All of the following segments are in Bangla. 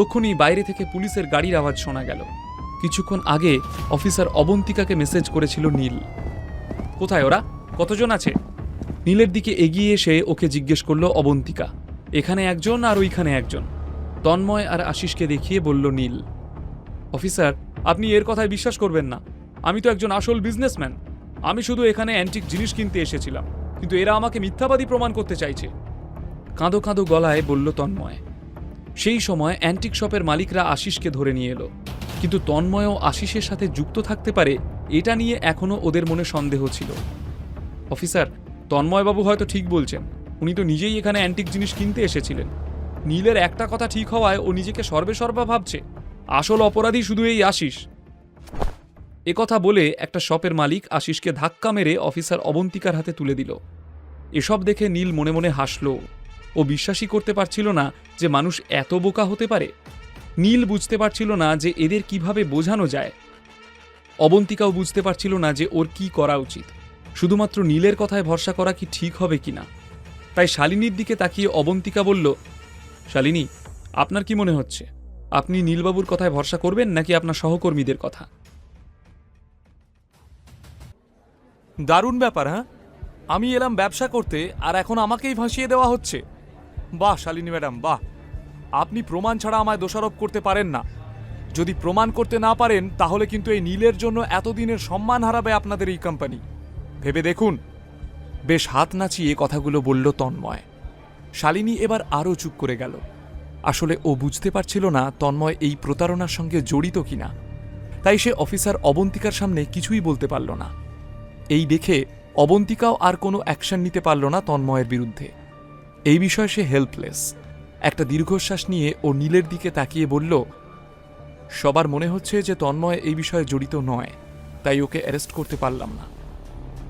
তক্ষুনি বাইরে থেকে পুলিশের গাড়ির আওয়াজ শোনা গেল। কিছুক্ষণ আগে অফিসার অবন্তিকাকে মেসেজ করেছিল নীল। কোথায় ওরা? কতজন আছে? নীলের দিকে এগিয়ে এসে ওকে জিজ্ঞেস করল অবন্তিকা। এখানে একজন আর ওইখানে একজন। তন্ময় আর আশিসকে দেখিয়ে বলল নীল, অফিসার, আপনি এর কথায় বিশ্বাস করবেন না। আমি তো একজন আসল বিজনেসম্যান। আমি শুধু এখানে অ্যান্টিক জিনিস কিনতে এসেছিলাম। কিন্তু এরা আমাকে মিথ্যাবাদী প্রমাণ করতে চাইছে। কাঁদো কাঁদো গলায় বলল তন্ময় সেই সময় অ্যান্টিক শপের মালিকরা আশিসকে ধরে নিয়ে এলো। কিন্তু তন্ময়ও আশিসের সাথে যুক্ত থাকতে পারে, এটা নিয়ে এখনও ওদের মনে সন্দেহ ছিল। অফিসার, তন্ময়বাবু হয়তো ঠিক বলছেন, উনি তো নিজেই এখানে অ্যান্টিক জিনিস কিনতে এসেছিলেন। নীলের একটা কথা ঠিক হওয়ায় ও নিজেকে সর্বেসর্বা ভাবছে। আসল অপরাধী শুধু এই আশিস। একথা বলে একটা শপের মালিক আশিসকে ধাক্কা মেরে অফিসার অবন্তিকার হাতে তুলে দিল। এসব দেখে নীল মনে মনে হাসল। ও বিশ্বাসই করতে পারছিল না যে মানুষ এত বোকা হতে পারে। নীল বুঝতে পারছিল না যে এদের কীভাবে বোঝানো যায়। অবন্তিকাও বুঝতে পারছিল না যে ওর কি করা উচিত। শুধুমাত্র নীলের কথায় ভরসা করা কি ঠিক হবে কিনা তাই শালিনীর দিকে তাকিয়ে অবন্তিকা বলল, শালিনী, আপনার কি মনে হচ্ছে? আপনি নীলবাবুর কথায় ভরসা করবেন নাকি আপনার সহকর্মীদের কথা? দারুণ ব্যাপার হ্যাঁ? আমি এলাম ব্যবসা করতে আর এখন আমাকেই ভাসিয়ে দেওয়া হচ্ছে। বাহ, শালিনী ম্যাডাম, বাহ। আপনি প্রমাণ ছাড়া আমায় দোষারোপ করতে পারেন না। যদি প্রমাণ করতে না পারেন, তাহলে কিন্তু এই নীলের জন্য এতদিনের সম্মান হারাবে আপনাদের এই কোম্পানি ভেবে দেখুন, বেশ হাত নাচিয়ে কথাগুলো বলল তন্ময়। শালিনী এবার আরও চুপ করে গেল। আসলে ও বুঝতে পারছিল না তন্ময় এই প্রতারণার সঙ্গে জড়িত কিনা। তাই সে অফিসার অবন্তিকার সামনে কিছুই বলতে পারল না। এই দেখে অবন্তিকাও আর কোনো অ্যাকশন নিতে পারল না তন্ময়ের বিরুদ্ধে। এই বিষয়ে সে হেল্পলেস একটা দীর্ঘশ্বাস নিয়ে ও নীলের দিকে তাকিয়ে বলল, সবার মনে হচ্ছে যে তন্ময় এই বিষয়ে জড়িত নয়, তাই ওকে অ্যারেস্ট করতে পারলাম না।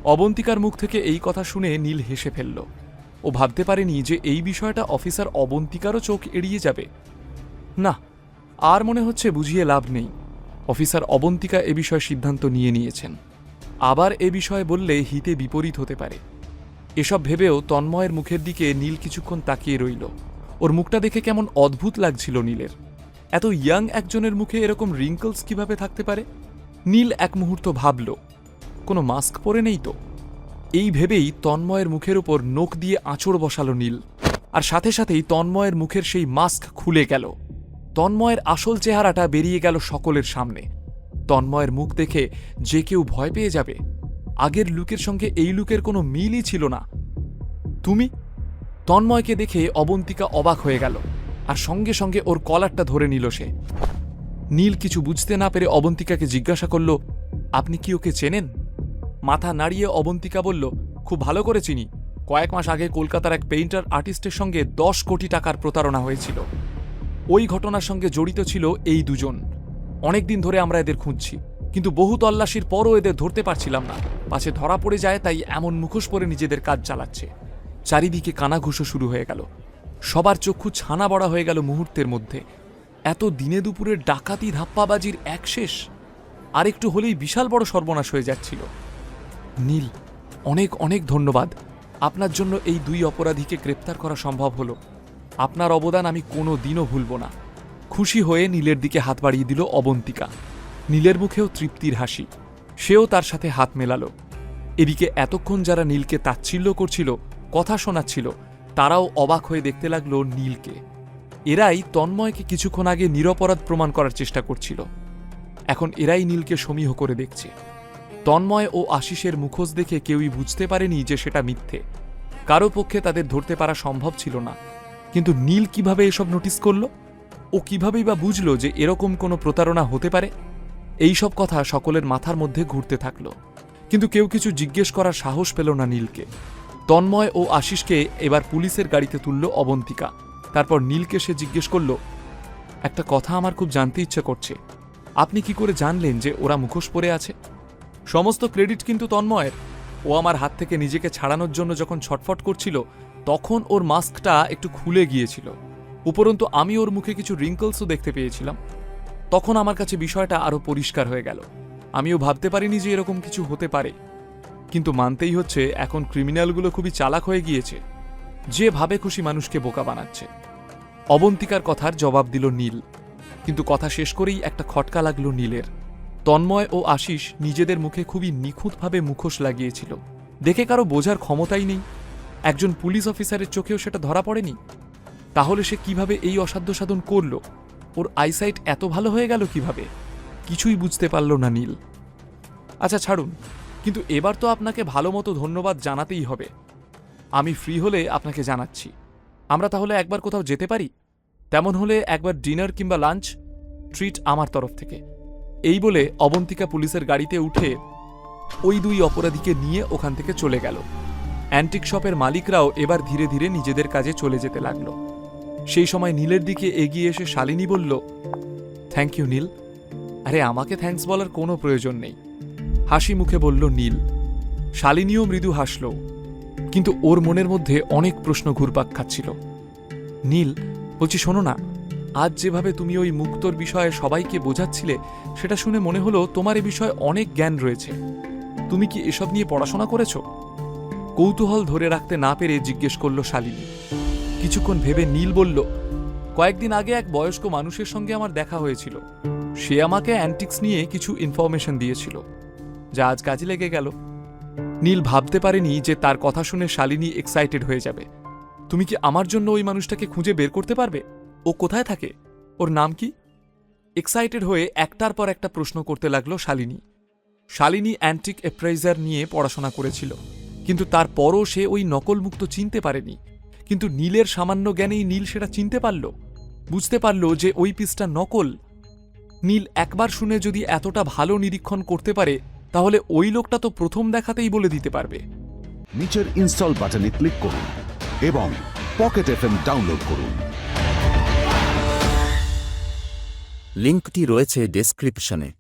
অবন্তিকার মুখ থেকে এই কথা শুনে নীল হেসে ফেলল। ও ভাবতে পারেনি যে এই বিষয়টা অফিসার অবন্তিকারও চোখ এড়িয়ে যাবে। না, আর মনে হচ্ছে বুঝিয়ে লাভ নেই। অফিসার অবন্তিকা এ বিষয়ে সিদ্ধান্ত নিয়ে নিয়েছেন। আবার এ বিষয়ে বললে হিতে বিপরীত হতে পারে। এসব ভেবেও তন্ময়ের মুখের দিকে নীল কিছুক্ষণ তাকিয়ে রইল। ওর মুখটা দেখে কেমন অদ্ভুত লাগছিল নীলের। এত ইয়াং একজনের মুখে এরকম রিঙ্কলস কীভাবে থাকতে পারে? নীল এক মুহূর্ত ভাবল, কোনো মাস্ক পরে নেই তো? এই ভেবেই তন্ময়ের মুখের উপর নোক দিয়ে আঁচড় বসালো নীল। আর সাথে সাথেই তন্ময়ের মুখের সেই মাস্ক খুলে গেল। তন্ময়ের আসল চেহারাটা বেরিয়ে গেল সকলের সামনে। তন্ময়ের মুখ দেখে যে কেউ ভয় পেয়ে যাবে। আগের লুকের সঙ্গে এই লুকের কোনো মিলই ছিল না। তুমি তন্ময়কে দেখে অবন্তিকা অবাক হয়ে গেল, আর সঙ্গে সঙ্গে ওর কলারটা ধরে নিল সে। নীল কিছু বুঝতে না পেরে অবন্তিকাকে জিজ্ঞাসা করল, আপনি কি ওকে চেনেন? মাথা নাড়িয়ে অবন্তিকা বলল, খুব ভালো করে চিনি। কয়েক মাস আগে কলকাতার এক পেইন্টার আর্টিস্টের সঙ্গে দশ কোটি টাকার প্রতারণা হয়েছিল। ওই ঘটনার সঙ্গে জড়িত ছিল এই দুজন। অনেকদিন ধরে আমরা এদের খুঁজছি, কিন্তু বহু তল্লাশির পরও এদের ধরতে পারছিলাম না। পাছে ধরা পড়ে যায়, তাই এমন মুখোশ পরে নিজেদের কাজ চালাচ্ছে। চারিদিকে কানাঘুষো শুরু হয়ে গেল। সবার চক্ষু ছানা বড়া হয়ে গেল মুহূর্তের মধ্যে। এত দিনে দুপুরের ডাকাতি ধাপ্পাবাজির এক শেষ। আর একটু হলেই বিশাল বড় সর্বনাশ হয়ে যাচ্ছিল। নীল, অনেক অনেক ধন্যবাদ। আপনার জন্য এই দুই অপরাধীকে গ্রেপ্তার করা সম্ভব হলো। আপনার অবদান আমি কোনো দিনও ভুলব না। খুশি হয়ে নীলের দিকে হাত বাড়িয়ে দিল অবন্তিকা। নীলের মুখেও তৃপ্তির হাসি। সেও তার সাথে হাত মেলালো। এদিকে এতক্ষণ যারা নীলকে তাচ্ছিল্য করছিল, কথা শোনাচ্ছিল, তারাও অবাক হয়ে দেখতে লাগল নীলকে। এরাই তন্ময়কে কিছুক্ষণ আগে নিরপরাধ প্রমাণ করার চেষ্টা করছিল। এখন এরাই নীলকে সমীহ করে দেখছে। তন্ময় ও আশিসের মুখোশ দেখে কেউই বুঝতে পারেনি যে সেটা মিথ্যে। কারও পক্ষে তাদের ধরতে পারা সম্ভব ছিল না। কিন্তু নীল কীভাবে এসব নোটিস করল? ও কিভাবেই বা বুঝল যে এরকম কোনো প্রতারণা হতে পারে? এই সব কথা সকলের মাথার মধ্যে ঘুরতে থাকল। কিন্তু কেউ কিছু জিজ্ঞেস করার সাহস পেল না নীলকে। তন্ময় ও আশিসকে এবার পুলিশের গাড়িতে তুলল অবন্তিকা। তারপর নীলকে সে জিজ্ঞেস করল, একটা কথা আমার খুব জানতে ইচ্ছে করছে। আপনি কি করে জানলেন যে ওরা মুখোশ পরে আছে? সমস্ত ক্রেডিট কিন্তু তন্ময়ের। ও আমার হাত থেকে নিজেকে ছাড়ানোর জন্য যখন ছটফট করছিল, তখন ওর মাস্কটা একটু খুলে গিয়েছিল। উপরন্তু আমি ওর মুখে কিছু রিঙ্কলসও দেখতে পেয়েছিলাম। তখন আমার কাছে বিষয়টা আরও পরিষ্কার হয়ে গেল। আমিও ভাবতে পারিনি যে এরকম কিছু হতে পারে। কিন্তু মানতেই হচ্ছে, এখন ক্রিমিনালগুলো খুবই চালাক হয়ে গিয়েছে। যে ভাবে খুশি মানুষকে বোকা বানাচ্ছে। অবন্তিকার কথার জবাব দিল নীল। কিন্তু কথা শেষ করেই একটা খটকা লাগল নীলের। তন্ময় ও আশিস নিজেদের মুখে খুবই নিখুঁতভাবে মুখোশ লাগিয়েছিল। দেখে কারও বোঝার ক্ষমতাই নেই। একজন পুলিশ অফিসারের চোখেও সেটা ধরা পড়েনি। তাহলে সে কীভাবে এই অসাধ্য সাধন করল? ওর আইসাইট এত ভালো হয়ে গেল কীভাবে? কিছুই বুঝতে পারল না নীল। আচ্ছা ছাড়ুন। কিন্তু এবার তো আপনাকে ভালো মতো ধন্যবাদ জানাতেই হবে। আমি ফ্রি হলে আপনাকে জানাচ্ছি। আমরা তাহলে একবার কোথাও যেতে পারি? তেমন হলে একবার ডিনার কিংবা লাঞ্চ? ট্রিট আমার তরফ থেকে। এই বলে অবন্তিকা পুলিশের গাড়িতে উঠে ওই দুই অপরাধীকে নিয়ে ওখান থেকে চলে গেল। অ্যান্টিক শপের মালিকরাও এবার ধীরে ধীরে নিজেদের কাজে চলে যেতে লাগল। সেই সময় নীলের দিকে এগিয়ে এসে শালিনী বলল থ্যাংক ইউ নীল। আরে, আমাকে থ্যাঙ্কস বলার কোনো প্রয়োজন নেই। হাসি মুখে বলল, নীল, শালিনীও মৃদু হাসল, কিন্তু ওর মনের মধ্যে অনেক প্রশ্ন ঘুরপাক খাচ্ছিল। নীল, বলছি, শোনো না, আজ যেভাবে তুমি ওই মুক্তর বিষয়ে সবাইকে বোঝাচ্ছিলে, সেটা শুনে মনে হলো তোমার এ বিষয়ে অনেক জ্ঞান রয়েছে। তুমি কি এসব নিয়ে পড়াশোনা করেছ? কৌতূহল ধরে রাখতে না পেরে জিজ্ঞেস করল শালিনী। কিছুক্ষণ ভেবে নীল বলল, কয়েকদিন আগে এক বয়স্ক মানুষের সঙ্গে আমার দেখা হয়েছিল। সে আমাকে অ্যান্টিক্স নিয়ে কিছু ইনফরমেশন দিয়েছিল, যা আজ কাজে লেগে গেল। নীল ভাবতে পারেনি যে তার কথা শুনে শালিনী এক্সাইটেড হয়ে যাবে। তুমি কি আমার জন্য ওই মানুষটাকে খুঁজে বের করতে পারবে? ও কোথায় থাকে? ওর নাম কি? এক্সাইটেড হয়ে একটার পর একটা প্রশ্ন করতে লাগল শালিনী। শালিনী অ্যান্টিক এপ্রাইজার নিয়ে পড়াশোনা করেছিল, কিন্তু তারপরও সে ওই নকলমুক্ত চিনতে পারেনি। কিন্তু নীলের সামান্য জ্ঞানেই নীল সেটা চিনতে পারল। বুঝতে পারল যে ওই পিসটা নকল। নীল একবার শুনে যদি এতটা ভালো নিরীক্ষণ করতে পারে তাহলে ওই লোকটা তো প্রথম দেখাতেই বলে দিতে পারবে। নিচের ইনস্টল বাটনে ক্লিক করুন এবং পকেট এফএম ডাউনলোড করুন। লিঙ্কটি রয়েছে ডেসক্রিপশনে।